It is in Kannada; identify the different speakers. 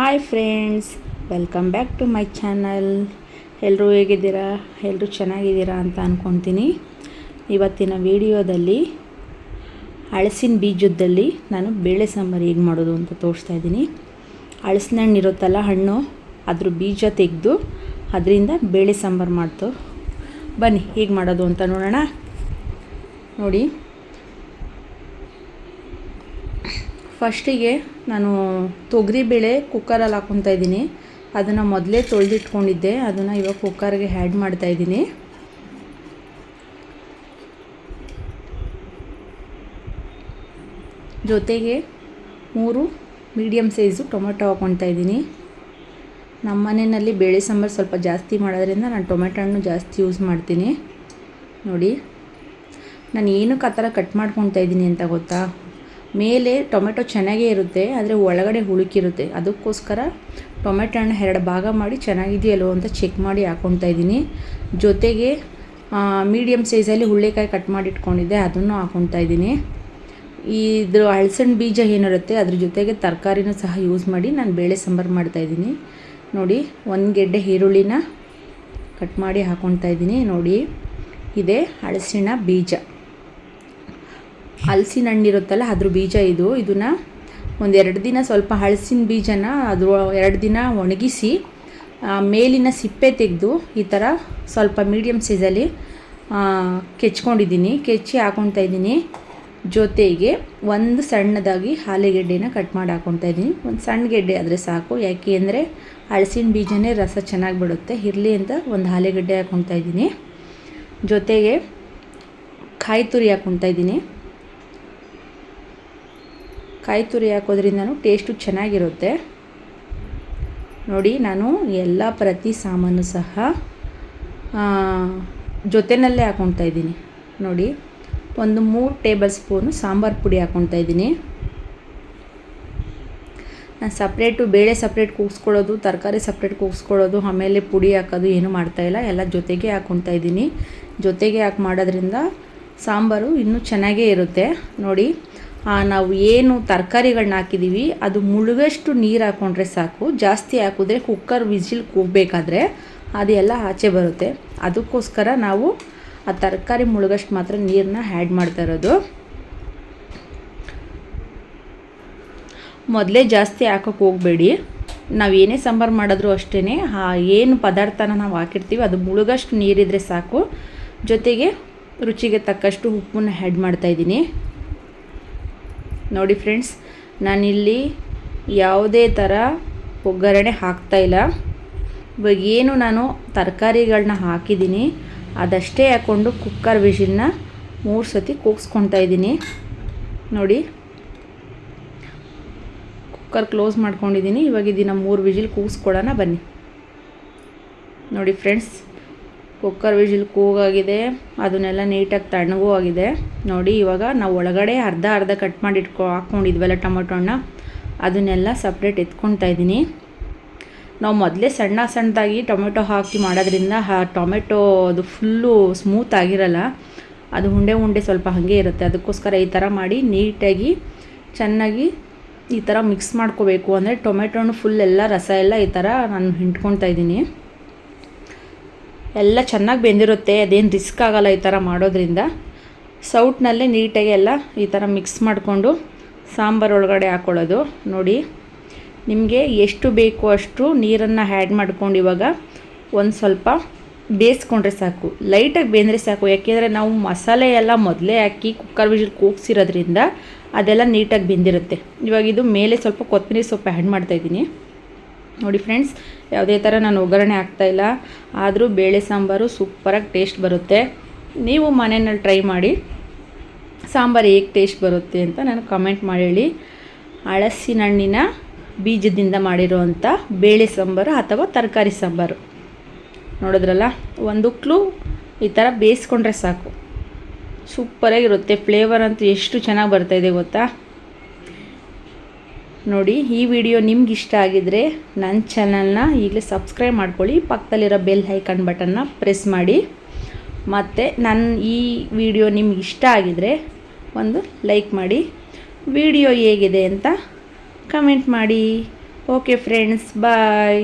Speaker 1: Hi friends welcome back to my channel ಎಲ್ಲರೂ ಹೇಗಿದ್ದೀರಾ? ಎಲ್ಲರೂ ಚೆನ್ನಾಗಿದ್ದೀರಾ ಅಂತ ಅಂದ್ಕೊತೀನಿ ಇವತ್ತಿನ ವಿಡಿಯೋದಲ್ಲಿ ಹಳಸಿನ ಬೀಜದಲ್ಲಿ ನಾನು ಬೇಳೆ ಸಾಂಬಾರು ಹೇಗೆ ಮಾಡೋದು ಅಂತ ತೋರಿಸ್ತಾ ಇದ್ದೀನಿ. ಹಳಸಿನ ಹಣ್ಣು ಇರುತ್ತಲ್ಲ ಹಣ್ಣು, ಅದ್ರ ಬೀಜ ತೆಗೆದು ಅದರಿಂದ ಬೇಳೆ ಸಾಂಬಾರು ಮಾಡ್ತು. ಬನ್ನಿ, ಹೇಗೆ ಮಾಡೋದು ಅಂತ ನೋಡೋಣ. ನೋಡಿ. ಫಸ್ಟಿಗೆ ನಾನು ತೊಗರಿಬೇಳೆ ಕುಕ್ಕರಲ್ಲಿ ಹಾಕ್ಕೊತಾ ಇದ್ದೀನಿ. ಅದನ್ನು ಮೊದಲೇ ತೊಳೆದಿಟ್ಕೊಂಡಿದ್ದೆ. ಅದನ್ನು ಇವಾಗ ಕುಕ್ಕರ್ಗೆ ಆ್ಯಡ್ ಮಾಡ್ತಾ ಇದ್ದೀನಿ. ಜೊತೆಗೆ ಮೂರು ಮೀಡಿಯಮ್ ಸೈಜು ಟೊಮೆಟೊ ಹಾಕ್ಕೊತಾ ಇದ್ದೀನಿ. ನಮ್ಮ ಮನೆಯಲ್ಲಿ ಬೇಳೆ ಸಾಂಬಾರು ಸ್ವಲ್ಪ ಜಾಸ್ತಿ ಮಾಡೋದ್ರಿಂದ ನಾನು ಟೊಮೆಟೊ ಹಣ್ಣು ಜಾಸ್ತಿ ಯೂಸ್ ಮಾಡ್ತೀನಿ. ನೋಡಿ ನಾನು ಏನಕ್ಕೆ ಆ ಥರ ಕಟ್ ಮಾಡ್ಕೊತಾ ಇದ್ದೀನಿ ಅಂತ ಗೊತ್ತಾ? ಮೇಲೆ ಟೊಮೆಟೊ ಚೆನ್ನಾಗೇ ಇರುತ್ತೆ, ಆದರೆ ಒಳಗಡೆ ಹುಳುಕಿರುತ್ತೆ. ಅದಕ್ಕೋಸ್ಕರ ಟೊಮೆಟೊ ಹಣ್ಣು ಎರಡು ಭಾಗ ಮಾಡಿ ಚೆನ್ನಾಗಿದೆಯಲ್ಲೋ ಅಂತ ಚೆಕ್ ಮಾಡಿ ಹಾಕ್ಕೊತಾ ಇದ್ದೀನಿ. ಜೊತೆಗೆ ಮೀಡಿಯಮ್ ಸೈಜಲ್ಲಿ ಹುಳ್ಳೆಕಾಯಿ ಕಟ್ ಮಾಡಿ ಇಟ್ಕೊಂಡಿದ್ದೆ, ಅದನ್ನು ಹಾಕ್ಕೊತಾ ಇದ್ದೀನಿ. ಇದ್ರ ಹಳಸಣ್ಣ ಬೀಜ ಏನಿರುತ್ತೆ, ಅದ್ರ ಜೊತೆಗೆ ತರಕಾರಿನೂ ಸಹ ಯೂಸ್ ಮಾಡಿ ನಾನು ಬೇಳೆ ಸಾಂಬಾರು ಮಾಡ್ತಾಯಿದ್ದೀನಿ ನೋಡಿ, ಒಂದು ಗೆಡ್ಡೆ ಈರುಳ್ಳಿನ ಕಟ್ ಮಾಡಿ ಹಾಕ್ಕೊತಾ ಇದ್ದೀನಿ. ನೋಡಿ, ಇದೆ ಹಳಸಿನ ಬೀಜ. ಹಲಸಿನ ಹಣ್ಣು ಇರುತ್ತಲ್ಲ ಅದ್ರ ಬೀಜ ಇದು. ಇದನ್ನು ಒಂದು ಎರಡು ದಿನ ಸ್ವಲ್ಪ ಹಲಸಿನ ಬೀಜನ ಅದು ಎರಡು ದಿನ ಒಣಗಿಸಿ ಮೇಲಿನ ಸಿಪ್ಪೆ ತೆಗೆದು ಈ ಥರ ಸ್ವಲ್ಪ ಮೀಡಿಯಮ್ ಸೈಜಲ್ಲಿ ಕೆಚ್ಕೊಂಡಿದ್ದೀನಿ. ಕೆಚ್ಚಿ ಹಾಕೊತಾ ಇದ್ದೀನಿ. ಜೊತೆಗೆ ಒಂದು ಸಣ್ಣದಾಗಿ ಆಲೂಗೆಡ್ಡೆನ ಕಟ್ ಮಾಡಿ ಹಾಕೊತಾ ಇದ್ದೀನಿ. ಒಂದು ಸಣ್ಣ ಗೆಡ್ಡೆ ಆದರೆ ಸಾಕು. ಯಾಕೆ ಅಂದರೆ ಹಳಸಿನ ಬೀಜನೇ ರಸ ಚೆನ್ನಾಗಿ ಬಿಡುತ್ತೆ. ಇರಲಿ ಅಂತ ಒಂದು ಆಲೂಗೆಡ್ಡೆ ಹಾಕೊತಾ ಇದ್ದೀನಿ. ಜೊತೆಗೆ ಕಾಯಿ ತುರಿ ಹಾಕೊತಾ ಇದ್ದೀನಿ. ಕಾಯಿ ತುರಿ ಹಾಕೋದ್ರಿಂದನೂ ಟೇಸ್ಟು ಚೆನ್ನಾಗಿರುತ್ತೆ. ನೋಡಿ, ನಾನು ಎಲ್ಲ ಪ್ರತಿ ಸಾಮಾನು ಸಹ ಜೊತೆಯಲ್ಲೇ ಹಾಕ್ಕೊತಾ ಇದ್ದೀನಿ. ನೋಡಿ, ಒಂದು ಮೂರು ಟೇಬಲ್ ಸ್ಪೂನು ಸಾಂಬಾರು ಪುಡಿ ಹಾಕ್ಕೊತಾ ಇದ್ದೀನಿ. ನಾನು ಸಪ್ರೇಟು ಬೇಳೆ ಸಪ್ರೇಟ್ ಕೂಗಿಸ್ಕೊಳ್ಳೋದು, ತರಕಾರಿ ಸಪ್ರೇಟ್ ಕೂಗಿಸ್ಕೊಳ್ಳೋದು, ಆಮೇಲೆ ಪುಡಿ ಹಾಕೋದು ಏನೂ ಮಾಡ್ತಾಯಿಲ್ಲ ಎಲ್ಲ ಜೊತೆಗೆ ಹಾಕ್ಕೊತಾ ಇದ್ದೀನಿ. ಜೊತೆಗೆ ಹಾಕಿ ಮಾಡೋದ್ರಿಂದ ಸಾಂಬಾರು ಇನ್ನೂ ಚೆನ್ನಾಗೇ ಇರುತ್ತೆ. ನೋಡಿ ನಾವು ಏನು ತರಕಾರಿಗಳನ್ನ ಹಾಕಿದ್ದೀವಿ ಅದು ಮುಳುಗಷ್ಟು ನೀರು ಹಾಕ್ಕೊಂಡ್ರೆ ಸಾಕು, ಜಾಸ್ತಿ ಹಾಕಿದ್ರೆ ಕುಕ್ಕರ್ ವಿಜಿಲ್ ಕೂಗಬೇಕಾದ್ರೆ ಅದೆಲ್ಲ ಆಚೆ ಬರುತ್ತೆ. ಅದಕ್ಕೋಸ್ಕರ ನಾವು ಆ ತರಕಾರಿ ಮುಳುಗಷ್ಟು ಮಾತ್ರ ನೀರನ್ನ ಆ್ಯಡ್ ಮಾಡ್ತಾ ಇರೋದು. ಮೊದಲೇ ಜಾಸ್ತಿ ಹಾಕೋಕ್ಕೆ ಹೋಗಬೇಡಿ. ನಾವು ಏನೇ ಸಾಂಬಾರು ಮಾಡಿದ್ರೂ ಅಷ್ಟೇ ಆ, ಏನು ಪದಾರ್ಥನ ನಾವು ಹಾಕಿರ್ತೀವಿ, ಅದು ಮುಳುಗಷ್ಟು ನೀರಿದ್ರೆ ಸಾಕು. ಜೊತೆಗೆ ರುಚಿಗೆ ತಕ್ಕಷ್ಟು ಉಪ್ಪನ್ನ ಆ್ಯಡ್ ಮಾಡ್ತಾಯಿದ್ದೀನಿ ನೋಡಿ ಫ್ರೆಂಡ್ಸ್, ನಾನಿಲ್ಲಿ ಯಾವುದೇ ಥರ ಒಗ್ಗರಣೆ ಹಾಕ್ತಾಯಿಲ್ಲ ಇವಾಗ ಏನು ನಾನು ತರಕಾರಿಗಳನ್ನ ಹಾಕಿದ್ದೀನಿ, ಅದಷ್ಟೇ ಹಾಕ್ಕೊಂಡು ಕುಕ್ಕರ್ ವಿಷಿಲ್ನ ಮೂರು ಸತಿ ಕೂಗಿಸ್ಕೊತಾ ಇದ್ದೀನಿ. ನೋಡಿ ಕುಕ್ಕರ್ ಕ್ಲೋಸ್ ಮಾಡ್ಕೊಂಡಿದ್ದೀನಿ. ಇವಾಗ ಇದನ್ನು ಮೂರು ವಿಜಿಲ್ ಕೂಗಿಸ್ಕೊಡೋಣ ಬನ್ನಿ. ನೋಡಿ ಫ್ರೆಂಡ್ಸ್ ಕುಕ್ಕರ್ ವಿಜಿಲ್ ಕೂಗಾಗಿದೆ. ಅದನ್ನೆಲ್ಲ ನೀಟಾಗಿ ತಣ್ಣಗೂ ಆಗಿದೆ. ನೋಡಿ, ಇವಾಗ ನಾವು ಒಳಗಡೆ ಅರ್ಧ ಅರ್ಧ ಕಟ್ ಮಾಡಿ ಇಟ್ಕೊ, ಹಾಕ್ಕೊಂಡಿದ್ವಲ್ಲ ಟೊಮೊಟೊ ಹಣ್ಣ. ಅದನ್ನೆಲ್ಲ ಸಪ್ರೇಟ್ ಎತ್ಕೊತಾ ಇದ್ದೀನಿ. ನಾವು ಮೊದಲೇ ಸಣ್ಣ ಸಣ್ಣದಾಗಿ ಟೊಮೆಟೊ ಹಾಕಿ ಮಾಡೋದ್ರಿಂದ ಆ ಟೊಮೆಟೊ ಅದು ಫುಲ್ಲು ಸ್ಮೂತ್ ಆಗಿರಲ್ಲ. ಅದು ಉಂಡೆ ಉಂಡೆ ಸ್ವಲ್ಪ ಹಾಗೆ ಇರುತ್ತೆ. ಅದಕ್ಕೋಸ್ಕರ ಈ ಥರ ಮಾಡಿ ನೀಟಾಗಿ, ಚೆನ್ನಾಗಿ ಈ ಥರ ಮಿಕ್ಸ್ ಮಾಡ್ಕೋಬೇಕು. ಅಂದರೆ ಟೊಮೆಟೊನು ಫುಲ್ ಎಲ್ಲ ರಸ ಎಲ್ಲ ಈ ಥರ ನಾನು ಹಿಂಡ್ಕೊತಾ ಇದ್ದೀನಿ. ಎಲ್ಲ ಚೆನ್ನಾಗಿ ಬೆಂದಿರುತ್ತೆ, ಅದೇನು ರಿಸ್ಕ್ ಆಗೋಲ್ಲ ಈ ಥರ ಮಾಡೋದ್ರಿಂದ. ಸೌಟ್ನಲ್ಲೇ ನೀಟಾಗಿ ಎಲ್ಲ ಈ ಥರ ಮಿಕ್ಸ್ ಮಾಡಿಕೊಂಡು ಸಾಂಬಾರು ಒಳಗಡೆ ಹಾಕ್ಕೊಳ್ಳೋದು ನೋಡಿ, ನಿಮಗೆ ಎಷ್ಟು ಬೇಕು ಅಷ್ಟು ನೀರನ್ನು ಆ್ಯಡ್ ಮಾಡ್ಕೊಂಡು ಇವಾಗ ಒಂದು ಸ್ವಲ್ಪ ಬೇಯಿಸ್ಕೊಂಡ್ರೆ ಸಾಕು. ಲೈಟಾಗಿ ಬೆಂದರೆ ಸಾಕು. ಯಾಕೆಂದರೆ ನಾವು ಮಸಾಲೆ ಎಲ್ಲ ಮೊದಲೇ ಹಾಕಿ ಕುಕ್ಕರ್ ವಿಜಿಲ್ ಕೂಗ್ಸಿರೋದ್ರಿಂದ ಅದೆಲ್ಲ ನೀಟಾಗಿ ಬೆಂದಿರುತ್ತೆ. ಇವಾಗ ಇದು ಮೇಲೆ ಸ್ವಲ್ಪ ಕೊತ್ತಂಬರಿ ಸೊಪ್ಪು ಆ್ಯಡ್ ಮಾಡ್ತಾಯಿದ್ದೀನಿ ನೋಡಿ ಫ್ರೆಂಡ್ಸ್, ಯಾವುದೇ ಥರ ನಾನು ಒಗ್ಗರಣೆ ಹಾಕ್ತಾಯಿಲ್ಲ ಆದರೂ ಬೇಳೆ ಸಾಂಬಾರು ಸೂಪರಾಗಿ ಟೇಸ್ಟ್ ಬರುತ್ತೆ. ನೀವು ಮನೆಯಲ್ಲಿ ಟ್ರೈ ಮಾಡಿ, ಸಾಂಬಾರು ಹೇಗೆ ಟೇಸ್ಟ್ ಬರುತ್ತೆ ಅಂತ ನಾನು ಕಮೆಂಟ್ ಮಾಡಿ. ಹೇಳಿ ಹಳಸಿನ ಹಣ್ಣಿನ ಬೀಜದಿಂದ ಮಾಡಿರುವಂಥ ಬೇಳೆ ಸಾಂಬಾರು ಅಥವಾ ತರಕಾರಿ ಸಾಂಬಾರು. ನೋಡಿದ್ರಲ್ಲ ಒಂದುಕ್ಲು ಈ ಥರ ಬೇಯಿಸ್ಕೊಂಡ್ರೆ ಸಾಕು. ಸೂಪರಾಗಿರುತ್ತೆ ಫ್ಲೇವರ್ ಅಂತೂ ಎಷ್ಟು ಚೆನ್ನಾಗಿ ಬರ್ತಾಯಿದೆ ಗೊತ್ತಾ? ನೋಡಿ, ಈ ವಿಡಿಯೋ ನಿಮ್ಗೆ ಇಷ್ಟ ಆಗಿದರೆ ನನ್ನ ಚಾನಲ್ನ ಈಗಲೇ ಸಬ್ಸ್ಕ್ರೈಬ್ ಮಾಡ್ಕೊಳ್ಳಿ, ಪಕ್ಕದಲ್ಲಿರೋ ಬೆಲ್ ಐಕನ್ ಬಟನ್ನ ಪ್ರೆಸ್ ಮಾಡಿ. ಮತ್ತು ನನ್ನ ಈ ವಿಡಿಯೋ ನಿಮ್ಗೆ ಇಷ್ಟ ಆಗಿದರೆ ಒಂದು ಲೈಕ್ ಮಾಡಿ. ವಿಡಿಯೋ ಹೇಗಿದೆ ಅಂತ ಕಮೆಂಟ್ ಮಾಡಿ. Okay friends bye